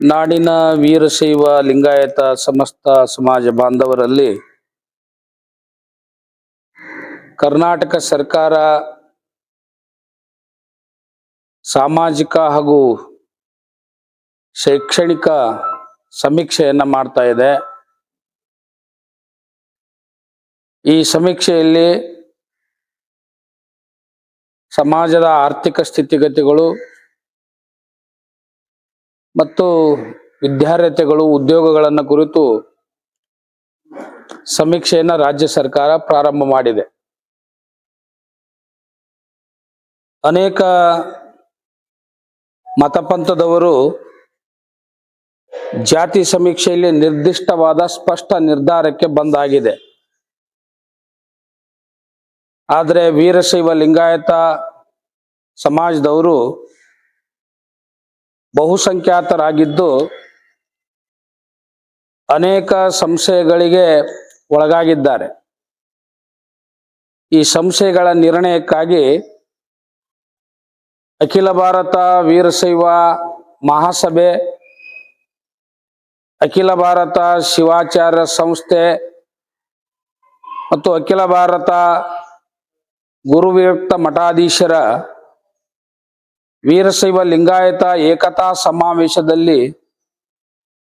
ನಾಡಿನ ವೀರಶೈವ ಲಿಂಗಾಯತ ಸಮಸ್ತ ಸಮಾಜ ಬಾಂಧವರಲ್ಲಿ ಕರ್ನಾಟಕ ಸರ್ಕಾರ ಸಾಮಾಜಿಕ ಹಾಗೂ ಶೈಕ್ಷಣಿಕ ಸಮೀಕ್ಷೆಯನ್ನ ಮಾಡ್ತಾ ಇದೆ. ಈ ಸಮೀಕ್ಷೆಯಲ್ಲಿ ಸಮಾಜದ ಆರ್ಥಿಕ ಸ್ಥಿತಿಗತಿಗಳು ಮತ್ತು ವಿದ್ಯಾರ್ಹತೆಗಳು, ಉದ್ಯೋಗಗಳನ್ನು ಕುರಿತು ಸಮೀಕ್ಷೆಯನ್ನು ರಾಜ್ಯ ಸರ್ಕಾರ ಪ್ರಾರಂಭ ಮಾಡಿದೆ. ಅನೇಕ ಮತಪಂಥದವರು ಜಾತಿ ಸಮೀಕ್ಷೆಯಲ್ಲಿ ನಿರ್ದಿಷ್ಟವಾದ ಸ್ಪಷ್ಟ ನಿರ್ಧಾರಕ್ಕೆ ಬಂದಾಗಿದೆ. ಆದರೆ ವೀರಶೈವ ಲಿಂಗಾಯತ ಸಮಾಜದವರು ಬಹುಸಂಖ್ಯಾತರಾಗಿದ್ದು ಅನೇಕ ಸಂಶಯಗಳಿಗೆ ಒಳಗಾಗಿದ್ದಾರೆ. ಈ ಸಂಶಯಗಳ ನಿರ್ಣಯಕ್ಕಾಗಿ ಅಖಿಲ ಭಾರತ ವೀರಶೈವ ಮಹಾಸಭೆ, ಅಖಿಲ ಭಾರತ ಶಿವಾಚಾರ್ಯ ಸಂಸ್ಥೆ ಮತ್ತು ಅಖಿಲ ಭಾರತ ಗುರುವಿರಕ್ತ ಮಠಾಧೀಶರ ವೀರಶೈವ ಲಿಂಗಾಯತ ಏಕತಾ ಸಮಾವೇಶದಲ್ಲಿ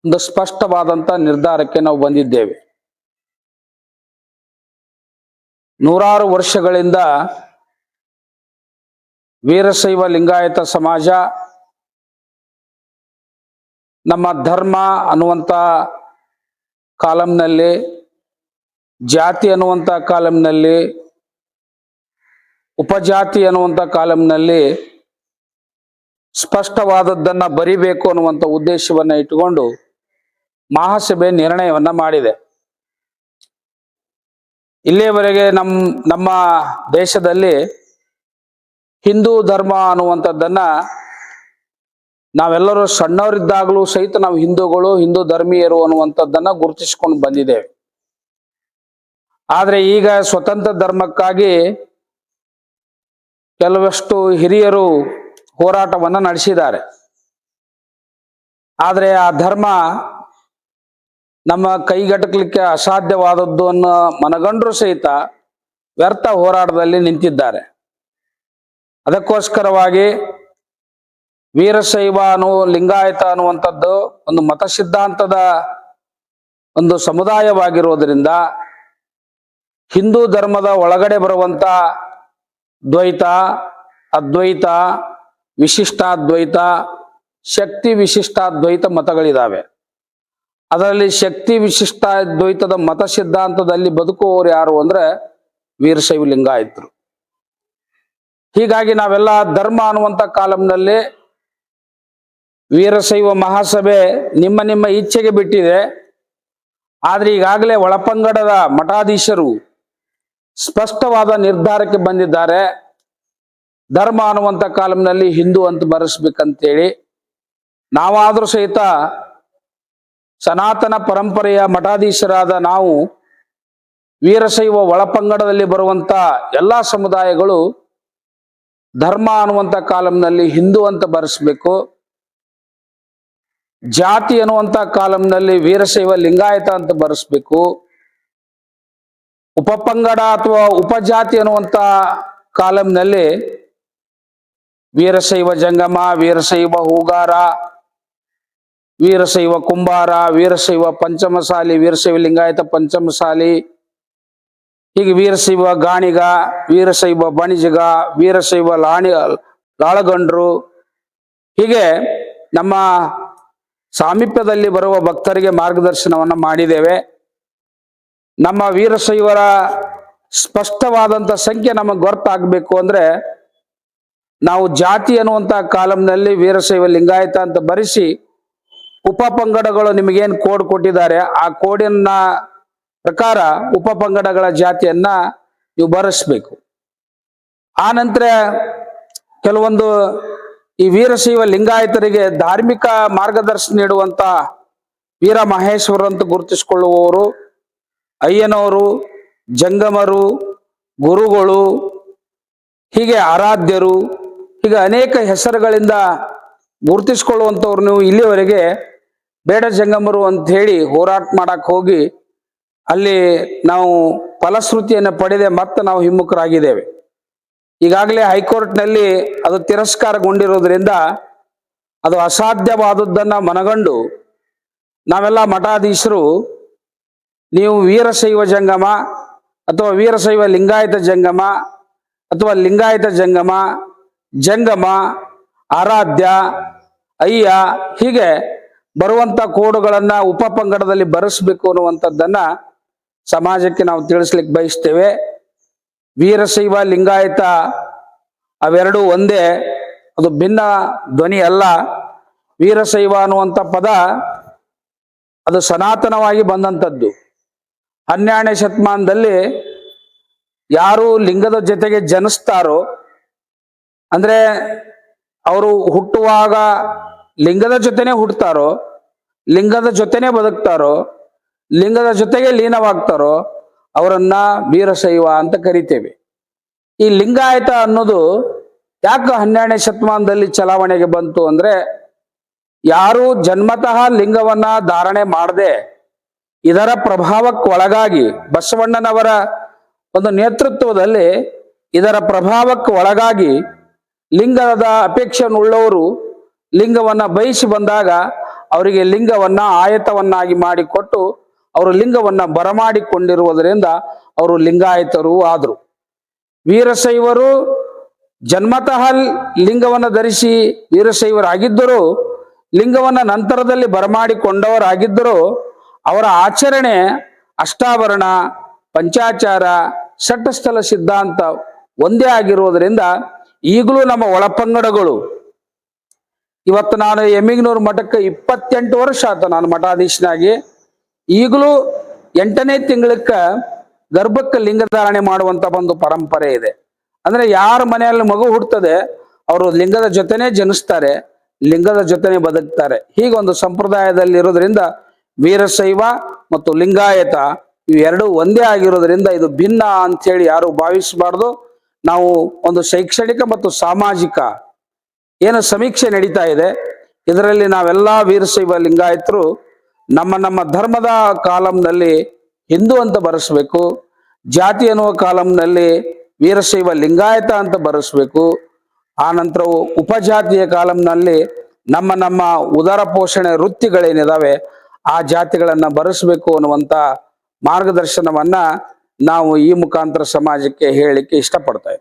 ಒಂದು ಸ್ಪಷ್ಟವಾದಂತ ನಿರ್ಧಾರಕ್ಕೆ ನಾವು ಬಂದಿದ್ದೇವೆ. ನೂರಾರು ವರ್ಷಗಳಿಂದ ವೀರಶೈವ ಲಿಂಗಾಯತ ಸಮಾಜ ನಮ್ಮ ಧರ್ಮ ಅನ್ನುವಂಥ ಕಾಲಂನಲ್ಲಿ, ಜಾತಿ ಅನ್ನುವಂಥ ಕಾಲಂನಲ್ಲಿ, ಉಪಜಾತಿ ಅನ್ನುವಂಥ ಕಾಲಂನಲ್ಲಿ ಸ್ಪಷ್ಟವಾದದ್ದನ್ನ ಬರಿಬೇಕು ಅನ್ನುವಂಥ ಉದ್ದೇಶವನ್ನ ಇಟ್ಟುಕೊಂಡು ಮಹಾಸಭೆ ನಿರ್ಣಯವನ್ನ ಮಾಡಿದೆ. ಇಲ್ಲಿಯವರೆಗೆ ನಮ್, ನಮ್ಮ ದೇಶದಲ್ಲಿ ಹಿಂದೂ ಧರ್ಮ ಅನ್ನುವಂಥದ್ದನ್ನ ನಾವೆಲ್ಲರೂ ಸಣ್ಣವರಿದ್ದಾಗಲೂ ಸಹಿತ ನಾವು ಹಿಂದೂಗಳು, ಹಿಂದೂ ಧರ್ಮೀಯರು ಅನ್ನುವಂಥದ್ದನ್ನ ಗುರುತಿಸಿಕೊಂಡು ಬಂದಿದ್ದೇವೆ. ಆದ್ರೆ ಈಗ ಸ್ವತಂತ್ರ ಧರ್ಮಕ್ಕಾಗಿ ಕೆಲವಷ್ಟು ಹಿರಿಯರು ಹೋರಾಟವನ್ನ ನಡೆಸಿದ್ದಾರೆ. ಆದರೆ ಆ ಧರ್ಮ ನಮ್ಮ ಕೈಗಟಕಲಿಕ್ಕೆ ಅಸಾಧ್ಯವಾದದ್ದು ಅನ್ನೋ ಮನಗಂಡರು ಸಹಿತ ವ್ಯರ್ಥ ಹೋರಾಟದಲ್ಲಿ ನಿಂತಿದ್ದಾರೆ. ಅದಕ್ಕೋಸ್ಕರವಾಗಿ ವೀರಶೈವ ಅನು ಲಿಂಗಾಯತ ಅನ್ನುವಂಥದ್ದು ಒಂದು ಮತ ಸಿದ್ಧಾಂತದ ಒಂದು ಸಮುದಾಯವಾಗಿರುವುದರಿಂದ ಹಿಂದೂ ಧರ್ಮದ ಒಳಗಡೆ ಬರುವಂತ ದ್ವೈತ, ಅದ್ವೈತ ವಿಶಿಷ್ಟಾದ್ವೈತ, ಶಕ್ತಿ ವಿಶಿಷ್ಟಾದ್ವೈತ ಮತಗಳಿದಾವೆ. ಅದರಲ್ಲಿ ಶಕ್ತಿ ವಿಶಿಷ್ಟಾದ್ವೈತದ ಮತ ಸಿದ್ಧಾಂತದಲ್ಲಿ ಬದುಕುವವರು ಯಾರು ಅಂದ್ರೆ ವೀರಶೈವ ಲಿಂಗಾಯತರು ಹೀಗಾಗಿ ನಾವೆಲ್ಲ ಧರ್ಮ ಅನ್ನುವಂಥ ಕಾಲಂನಲ್ಲಿ ವೀರಶೈವ ಮಹಾಸಭೆ ನಿಮ್ಮ ನಿಮ್ಮ ಇಚ್ಛೆಗೆ ಬಿಟ್ಟಿದೆ. ಆದ್ರೆ ಈಗಾಗಲೇ ಒಳಪಂಗಡದ ಮಠಾಧೀಶರು ಸ್ಪಷ್ಟವಾದ ನಿರ್ಧಾರಕ್ಕೆ ಬಂದಿದ್ದಾರೆ. ಧರ್ಮ ಅನ್ನುವಂಥ ಕಾಲಂನಲ್ಲಿ ಹಿಂದೂ ಅಂತ ಬರೆಸ್ಬೇಕಂತೇಳಿ, ನಾವಾದರೂ ಸಹಿತ ಸನಾತನ ಪರಂಪರೆಯ ಮಠಾಧೀಶರಾದ ನಾವು ವೀರಶೈವ ಒಳಪಂಗಡದಲ್ಲಿ ಬರುವಂತ ಎಲ್ಲ ಸಮುದಾಯಗಳು ಧರ್ಮ ಅನ್ನುವಂಥ ಕಾಲಂನಲ್ಲಿ ಹಿಂದೂ ಅಂತ ಬರೆಸ್ಬೇಕು. ಜಾತಿ ಅನ್ನುವಂಥ ಕಾಲಂನಲ್ಲಿ ವೀರಶೈವ ಲಿಂಗಾಯತ ಅಂತ ಬರೆಸ್ಬೇಕು. ಉಪಪಂಗಡ ಅಥವಾ ಉಪಜಾತಿ ಅನ್ನುವಂಥ ಕಾಲಂನಲ್ಲಿ ವೀರಶೈವ ಜಂಗಮ, ವೀರಶೈವ ಹೂಗಾರ, ವೀರಶೈವ ಕುಂಬಾರ, ವೀರಶೈವ ಪಂಚಮಸಾಲಿ, ವೀರಶೈವ ಲಿಂಗಾಯತ ಪಂಚಮಸಾಲಿ, ಹೀಗೆ ವೀರಶೈವ ಗಾಣಿಗ, ವೀರಶೈವ ಬಣಿಜಗ, ವೀರಶೈವ ಲಾಣಿ, ಲಾಳಗಂಡ್ರು. ಹೀಗೆ ನಮ್ಮ ಸಾಮೀಪ್ಯದಲ್ಲಿ ಬರುವ ಭಕ್ತರಿಗೆ ಮಾರ್ಗದರ್ಶನವನ್ನು ಮಾಡಿದ್ದೇವೆ. ನಮ್ಮ ವೀರಶೈವರ ಸ್ಪಷ್ಟವಾದಂಥ ಸಂಖ್ಯೆ ನಮಗೆ ಗೊತ್ತಾಗಬೇಕು ಅಂದ್ರೆ ನಾವು ಜಾತಿ ಅನ್ನುವಂಥ ಕಾಲಂನಲ್ಲಿ ವೀರಶೈವ ಲಿಂಗಾಯತ ಅಂತ ಬರೆಸಿ ಉಪಪಂಗಡಗಳು ನಿಮಗೇನು ಕೋಡ್ ಕೊಟ್ಟಿದ್ದಾರೆ, ಆ ಕೋಡಿನ ಪ್ರಕಾರ ಉಪಪಂಗಡಗಳ ಜಾತಿಯನ್ನ ನೀವು ಬರೆಸ್ಬೇಕು. ಆ ನಂತರ ಕೆಲವೊಂದು ಈ ವೀರಶೈವ ಲಿಂಗಾಯತರಿಗೆ ಧಾರ್ಮಿಕ ಮಾರ್ಗದರ್ಶನ ನೀಡುವಂತ ವೀರ ಮಹೇಶ್ವರ ಅಂತ ಗುರುತಿಸಿಕೊಳ್ಳುವವರು, ಅಯ್ಯನವರು, ಜಂಗಮರು, ಗುರುಗಳು, ಹೀಗೆ ಆರಾಧ್ಯರು ಹೀಗೆ ಅನೇಕ ಹೆಸರುಗಳಿಂದ ಗುರುತಿಸ್ಕೊಳ್ಳುವಂಥವ್ರು ನೀವು ಇಲ್ಲಿಯವರೆಗೆ ಬೇಡ ಜಂಗಮರು ಅಂತ ಹೇಳಿ ಹೋರಾಟ ಮಾಡಕ್ ಹೋಗಿ ಅಲ್ಲಿ ನಾವು ಫಲಶ್ರುತಿಯನ್ನು ಪಡೆದೆ ಮತ್ತೆ ನಾವು ಹಿಮ್ಮುಖರಾಗಿದ್ದೇವೆ. ಈಗಾಗಲೇ ಹೈಕೋರ್ಟ್ನಲ್ಲಿ ಅದು ತಿರಸ್ಕಾರಗೊಂಡಿರೋದ್ರಿಂದ ಅದು ಅಸಾಧ್ಯವಾದದ್ದನ್ನು ಮನಗಂಡು ನಾವೆಲ್ಲ ಮಠಾಧೀಶರು, ನೀವು ವೀರಶೈವ ಜಂಗಮ ಅಥವಾ ವೀರಶೈವ ಲಿಂಗಾಯತ ಜಂಗಮ ಅಥವಾ ಲಿಂಗಾಯತ ಜಂಗಮ ಜಂಗಮ, ಆರಾಧ್ಯ, ಅಯ್ಯ ಹೀಗೆ ಬರುವಂತ ಕೋಡುಗಳನ್ನ ಉಪಪಂಗಡದಲ್ಲಿ ಬರೆಸ್ಬೇಕು ಅನ್ನುವಂಥದ್ದನ್ನ ಸಮಾಜಕ್ಕೆ ನಾವು ತಿಳಿಸ್ಲಿಕ್ಕೆ ಬಯಸ್ತೇವೆ. ವೀರಶೈವ ಲಿಂಗಾಯತ ಅವೆರಡೂ ಒಂದೇ, ಅದು ಭಿನ್ನ ಧ್ವನಿ ಅಲ್ಲ. ವೀರಶೈವ ಅನ್ನುವಂಥ ಪದ ಅದು ಸನಾತನವಾಗಿ ಬಂದಂಥದ್ದು. ಹನ್ನೆರಡನೇ ಶತಮಾನದಲ್ಲಿ ಯಾರು ಲಿಂಗದ ಜೊತೆಗೆ ಜನಿಸ್ತಾರೋ ಅಂದ್ರೆ ಅವರು ಹುಟ್ಟುವಾಗ ಲಿಂಗದ ಜೊತೆನೆ ಹುಟ್ಟುತ್ತಾರೋ ಲಿಂಗದ ಜೊತೆನೆ ಬದುಕ್ತಾರೋ, ಲಿಂಗದ ಜೊತೆಗೆ ಲೀನವಾಗ್ತಾರೋ, ಅವರನ್ನ ವೀರಶೈವ ಅಂತ ಕರಿತೇವೆ. ಈ ಲಿಂಗಾಯತ ಅನ್ನೋದು ಯಾಕೆ ಹನ್ನೆರಡನೇ ಶತಮಾನದಲ್ಲಿ ಚಲಾವಣೆಗೆ ಬಂತು ಅಂದ್ರೆ, ಯಾರು ಜನ್ಮತಃ ಲಿಂಗವನ್ನ ಧಾರಣೆ ಮಾಡದೆ, ಇದರ ಪ್ರಭಾವಕ್ಕೆ ಒಳಗಾಗಿ ಬಸವಣ್ಣನವರ ಒಂದು ನೇತೃತ್ವದಲ್ಲಿ ಇದರ ಪ್ರಭಾವಕ್ಕೆ ಒಳಗಾಗಿ ಲಿಂಗದ ಅಪೇಕ್ಷೆಯನ್ನುಳ್ಳವರು ಲಿಂಗವನ್ನ ಬಯಸಿ ಬಂದಾಗ ಅವರಿಗೆ ಲಿಂಗವನ್ನ ಆಯತವನ್ನಾಗಿ ಮಾಡಿಕೊಟ್ಟು ಅವರು ಲಿಂಗವನ್ನ ಬರಮಾಡಿಕೊಂಡಿರುವುದರಿಂದ ಅವರು ಲಿಂಗಾಯತರು ಆದರು. ವೀರಶೈವರು ಜನ್ಮತಃ ಲಿಂಗವನ್ನು ಧರಿಸಿ ವೀರಶೈವರಾಗಿದ್ದರೂ ಲಿಂಗವನ್ನ ನಂತರದಲ್ಲಿ ಬರಮಾಡಿಕೊಂಡವರಾಗಿದ್ದರೂ ಅವರ ಆಚರಣೆ ಅಷ್ಟಾಭರಣ ಪಂಚಾಚಾರ ಷಟ್ಟಸ್ಥಲ ಸಿದ್ಧಾಂತ ಒಂದೇ ಆಗಿರುವುದರಿಂದ ಈಗಲೂ ನಮ್ಮ ಒಳಪಂಗಡಗಳು. ಇವತ್ತು ನಾನು ಎಮ್ಮಿಗ್ನೂರು ಮಠಕ್ಕೆ ಇಪ್ಪತ್ತೆಂಟು ವರ್ಷ ಆಯ್ತು ನಾನು ಮಠಾಧೀಶನಾಗಿ. ಈಗಲೂ ಎಂಟನೇ ತಿಂಗಳಕ್ಕ ಗರ್ಭಕ್ಕೆ ಲಿಂಗಧಾರಣೆ ಮಾಡುವಂತ ಒಂದು ಪರಂಪರೆ ಇದೆ. ಅಂದ್ರೆ ಯಾರ ಮನೆಯಲ್ಲಿ ಮಗು ಹುಟ್ಟುತ್ತದೆ ಅವರು ಲಿಂಗದ ಜೊತೆನೆ ಜನಿಸ್ತಾರೆ, ಲಿಂಗದ ಜೊತೆನೆ ಬದುಕ್ತಾರೆ. ಹೀಗೊಂದು ಸಂಪ್ರದಾಯದಲ್ಲಿ ಇರೋದ್ರಿಂದ ವೀರಶೈವ ಮತ್ತು ಲಿಂಗಾಯತ ಇವೆರಡೂ ಒಂದೇ ಆಗಿರೋದ್ರಿಂದ ಇದು ಭಿನ್ನ ಅಂತೇಳಿ ಯಾರು ಭಾವಿಸಬಾರ್ದು. ನಾವು ಒಂದು ಶೈಕ್ಷಣಿಕ ಮತ್ತು ಸಾಮಾಜಿಕ ಏನು ಸಮೀಕ್ಷೆ ನಡೀತಾ ಇದೆ. ಇದರಲ್ಲಿ ನಾವೆಲ್ಲ ವೀರಶೈವ ಲಿಂಗಾಯತರು ನಮ್ಮ ನಮ್ಮ ಧರ್ಮದ ಕಾಲಂನಲ್ಲಿ ಹಿಂದೂ ಅಂತ ಬರೆಸ್ಬೇಕು, ಜಾತಿ ಅನ್ನುವ ಕಾಲಂನಲ್ಲಿ ವೀರಶೈವ ಲಿಂಗಾಯತ ಅಂತ ಬರೆಸ್ಬೇಕು, ಆ ನಂತರ ಉಪಜಾತಿಯ ಕಾಲಂನಲ್ಲಿ ನಮ್ಮ ನಮ್ಮ ಉದರ ಪೋಷಣೆ ವೃತ್ತಿಗಳೇನಿದಾವೆ, ಆ ಜಾತಿಗಳನ್ನ ಬರೆಸ್ಬೇಕು ಅನ್ನುವಂತ ಮಾರ್ಗದರ್ಶನವನ್ನ ನಾವು ಈ ಮುಖಾಂತರ ಸಮಾಜಕ್ಕೆ ಹೇಳಲಿಕ್ಕೆ ಇಷ್ಟಪಡ್ತಾ